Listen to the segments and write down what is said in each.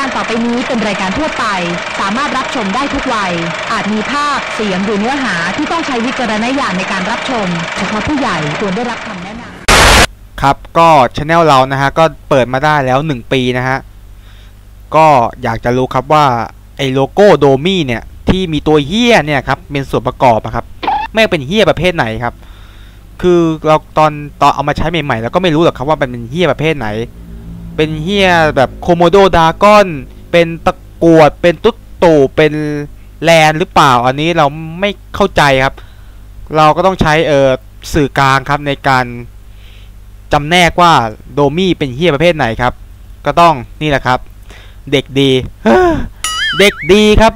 การต่อไปนี้เป็นรายการทั่วไป สามารถรับชมได้ทุกวัย อาจมีภาพ เสียงหรือเนื้อหาที่ต้องใช้วิจารณญาณในการรับชม เฉพาะผู้ใหญ่ควรได้รับคำแนะนำครับก็ช anel เรานะฮะก็เปิดมาได้แล้ว 1 ปีนะฮะ ก็อยากจะรู้ครับว่า ไอ้โลโก้โดมี่เนี่ย ที่มีตัวเฮียเนี่ยครับ เป็นส่วนประกอบอะครับ แม่งเป็นเฮียประเภทไหนครับ คือเราตอนตอนเอามาใช้ใหม่ๆ แล้วก็ไม่รู้หรอกครับว่ามันเป็นเฮียประเภทไหน เป็นเฮียแบบโคโมโดดากอน เป็นตะกวด เป็นตุ๊ดตู่เป็นแลนหรือเปล่า อันนี้เราไม่เข้าใจครับ เราก็ต้องใช้เออสื่อกลางครับในการจำแนกว่าโดมี่เป็นเฮียประเภทไหนครับ ก็ต้องนี่แหละครับ เด็กดี เด็กดีครับ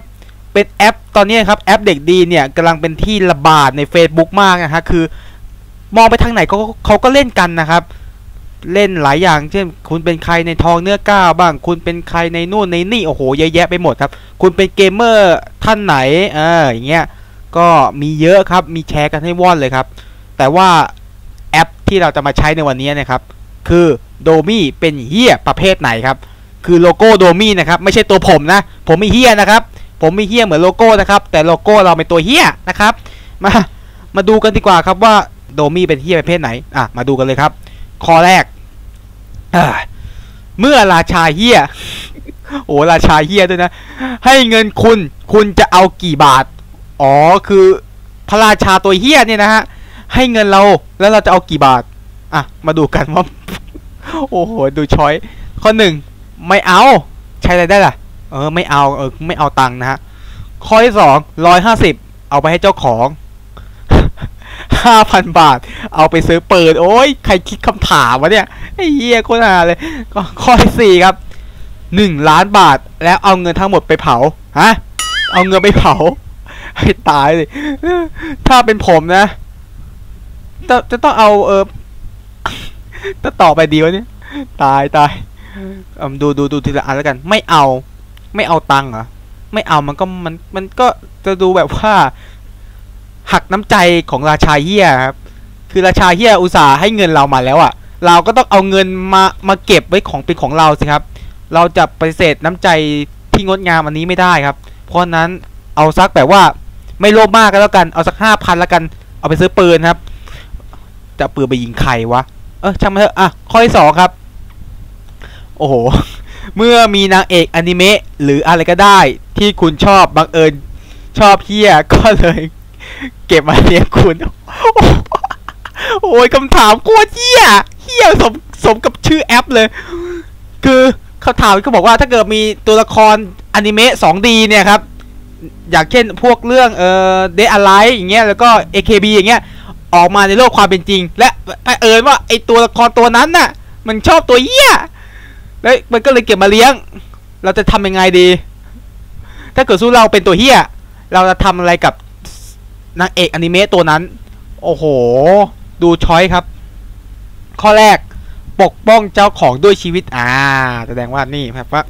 เป็นแอปตอนนี้ครับแอปเด็กดีเนี่ยกำลังเป็นที่ระบาดใน Facebook มากนะฮะคือ มองไปทางไหนเขาเขาก็เล่นกันนะครับ เล่นหลายอย่างเช่น คุณเป็นใครในทองเนื้อก้าวบ้าง คุณเป็นใครในนู่นในนี่โอ้โหเยอะแยะไปหมดครับ คุณเป็นเกมเมอร์ท่านไหนเอออย่างเงี้ยก็มีเยอะครับมีแชร์กันให้ว่อนเลยครับ แต่ว่าแอปที่เราจะมาใช้ในวันนี้นะครับ คือโดมี่เป็นเฮียประเภทไหนครับ คือโลโก้โดมี่นะครับ ไม่ใช่ตัวผมนะ ผมไม่เฮียนะครับ ผมไม่เฮียเหมือนโลโก้นะครับ แต่โลโก้เราเป็นตัวเฮียนะครับ มามาดูกันดีกว่าครับว่าโดมี่เป็นเฮียประเภทไหนอะมาดูกันเลยครับ ข้อแรกเมื่อราชาเฮียโอ้ราชาเฮียด้วยนะ ให้เงินคุณคุณจะเอากี่บาท อ๋อคือพระราชาตัวเฮียเนี่ยนะฮะ ให้เงินเราแล้วเราจะเอากี่บาท อะ มาดูกันว่า โอ้โห ดูช้อย ข้อหนึ่งไม่เอา ใช้อะไรได้ล่ะ เออ ไม่เอา เออ ไม่เอาตังค์นะฮะ ข้อที่สองร้อยห้าสิบเอาไปให้เจ้าของ ห้าพันบาท เอาไปซื้อเปืนโอ้ยใครคิดคำถามวะเนี่ยไอ้เหี้ยโคตรหาเลยก็ข้อที่สี่ครับหนึ่งล้านบาทแล้วเอาเงินทั้งหมดไปเผาฮะเอาเงินไปเผาให้ตายเลยถ้าเป็นผมนะจะจะต้องเอาเออจะต่อไปดีวะเนี่ยตายตายอืมดูดูดูทีละอันแล้วกัน ไม่เอา ไม่เอาตังค์เหรอไม่เอามันก็มันมันก็จะดูแบบว่า หักน้ำใจของราชาเฮียครับคือราชาเฮียอุตส่าห์ให้เงินเรามาแล้วอะ่ะ เราก็ต้องเอาเงินมามาเก็บไว้ของเป็นของเราสิครับ เราจะปฏิเสธน้ำใจที่งดงามอันนี้ไม่ได้ครับ เพราะนั้นเอาสักแบบว่าไม่โลภมากก็แล้วกันเอาสักห้าพันแล้วกันเอาไปซื้อปืนครับ จะเปืนไปยิงใครวะเออช่างมันเถอะอะข้อที่สองครับ โอ้โห เมื่อมีนางเอกอนิเมะหรืออะไรก็ได้ ที่คุณชอบบังเอิญชอบเฮียก็เลย เก็บมาเลี้ยงคุณ โอ้ยคำถามโคตรเฮี้ยเฮี้ยสมสมกับชื่อแอปเลย คือเขาถามเขาบอกว่าถ้าเกิดมีตัวละครอนิเมะ 2D เนี่ยครับ อย่างเช่นพวกเรื่องเอ่อเดอะไลท์อย่างเงี้ยแล้วก็ AKB อย่างเงี้ยออกมาในโลกความเป็นจริง และเอิญว่าไอตัวละครตัวนั้นน่ะ มันชอบตัวเหี้ยแล้วมันก็เลยเก็บมาเลี้ยง เราจะทำยังไงดี ถ้าเกิดสู้เราเป็นตัวเหี้ย เราจะทำอะไรกับ นางเอกอนิเมะตัวนั้น โอ้โห ดูช้อยครับ ข้อแรกปกป้องเจ้าของด้วยชีวิต อ่า แสดงว่านี่แบบว่า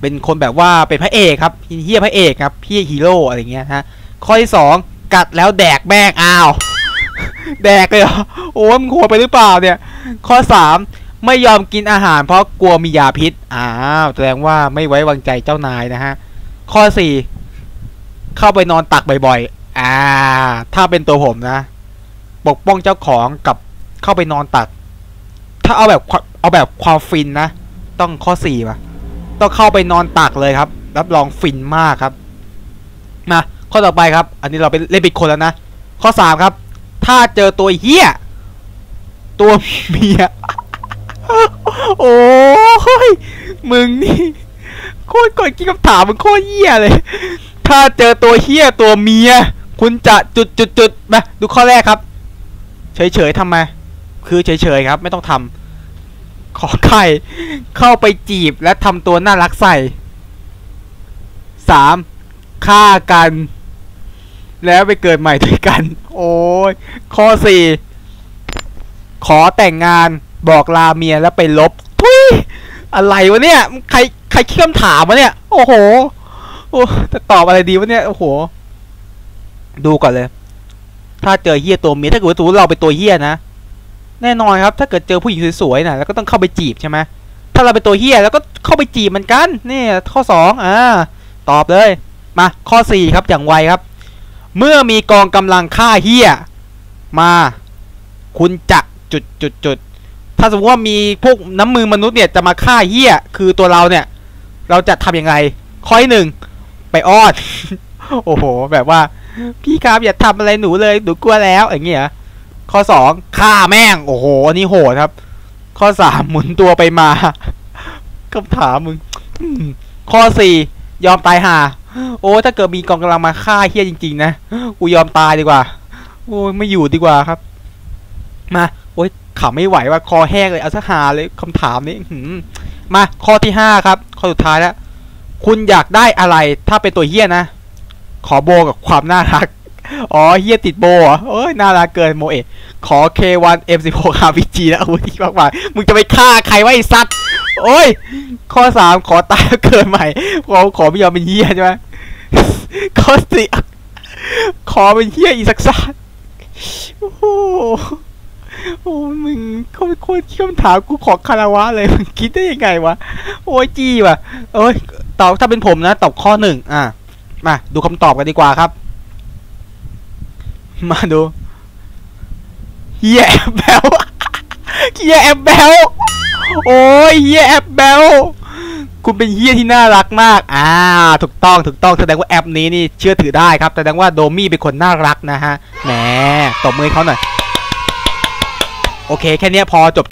เป็นคนแบบว่าเป็นพระเอกครับเฮียพระเอกครับพี่ฮีโร่อะไรเงี้ยฮะข้อที่สองกัดแล้วแดกแม่งอ้าว แดกเลยเหรอโอ้มึงโหดไปหรือเปล่าเนี่ย ข้อสามไม่ยอมกินอาหารเพราะกลัวมียาพิษอ้าวแสดงว่าไม่ไว้วางใจเจ้านายนะฮะ ข้อสี่เข้าไปนอนตักบ่อยๆ อ่า ถ้าเป็นตัวผมนะ ปกป้องเจ้าของกับเข้าไปนอนตัก ถ้าเอาแบบเอาแบบความฟินนะ ต้องข้อสี่ป่ะ ต้องเข้าไปนอนตักเลยครับ รับรองฟินมากครับ มาข้อต่อไปครับ อันนี้เราไปเล่นปิดคนแล้วนะ ข้อสามครับ ถ้าเจอตัวเฮี้ย ตัวเมีย โอ้ย มึงนี่โคตรก่อนคิดคำถามมึงโคตรเหี้ยเลย ถ้าเจอตัวเหี้ยตัวเมีย คุณจะจุดจุดจุดมาดูข้อแรกครับ เฉยเฉยทำไมคือเฉยเฉยครับ ไม่ต้องทำขอไข่เข้าไปจีบและทำตัวน่ารักใส่สามฆ่ากัน แล้วไปเกิดใหม่ด้วยกัน โอ้ยข้อสี่ขอแต่งงานบอกลาเมียแล้วไปลบทุยอะไรวะเนี่ยใครใครคิดคำถามวะเนี่ย โอ้โหโอ้จะตอบอะไรดีวะเนี่ย โอ้โห ดูก่อนเลย ถ้าเจอเฮียตัวเมียถ้าเกิดว่าตัวเราเป็นตัวเฮียนะแน่นอนครับ ถ้าเกิดเจอผู้หญิงสวยๆนะแล้วก็ต้องเข้าไปจีบใช่ไหมถ้าเราเป็นตัวเฮียแล้วก็เข้าไปจีบมันกันนี่ข้อสองอ่าตอบเลย มาข้อสี่ครับอย่างไวครับ เมื่อมีกองกำลังฆ่าเฮียมา คุณจะจุดจุดจุดถ้าสมมติว่ามีพวกน้ำมือมนุษย์เนี่ยจะมาฆ่าเฮียคือตัวเราเนี่ย เราจะทำยังไง ข้อที่หนึ่งไปอ้อน โอ้โห แบบว่า พี่ครับอย่าทำอะไรหนูเลยหนูกลัวแล้วอย่างเงี้ยข้อสองฆ่าแม่ง โอ้โหอันนี้โหดครับ ข้อสามหมุนตัวไปมาคำถามมึงข้อสี่ยอมตายห่าโอ้ถ้าเกิดมีกองกำลังมาฆ่าเฮี้ยจริง ๆ นะกูยอมตายดีกว่า โอ้ไม่อยู่ดีกว่าครับ มา โอ้ยขำไม่ไหวว่าคอแห้งเลยเอาซะหาเลยคำถามนี้หือมาข้อที่ห้าครับ ข้อสุดท้ายแล้วคุณอยากได้อะไรถ้าเป็นตัวเฮี้ยนะ ขอโบกับความน่ารัก อ๋อเฮียติดโบเหรอโอ้ยน่ารักเกินโมเอะขอ K1 M16 RPG แล้วอาวุธที่มากมายมึงจะไปฆ่าใครไวะไอ้สัตว์โอ้ย ข้อสามขอตายเกิดใหม่ ขอขอไม่ยอมเป็นเฮียใช่ไหมข้อสี่ขอเป็นเฮียอีสักสักโอ้โหโอ้มึงเขาเป็นคนคิดคำถามกูขอคาราวะเลยมึงคิดได้ยังไงวะ โอ้ยจี้ว่ะโอ้ยตอบถ้าเป็นผมนะ ตอบข้อหนึ่งอะ มาดูคำตอบกันดีกว่าครับ มาดูเฮียแอบแบลเฮียแอบแบลโอ้ยเฮียแอบแบลคุณเป็นเฮียที่น่ารักมาก อ่า ถูกต้องถูกต้องแสดงว่าแอปนี้นี่เชื่อถือได้ครับ แสดงว่าโดมี่เป็นคนน่ารักนะฮะ แหม ตบมือเขาหน่อย โอเค แค่นี้พอจบ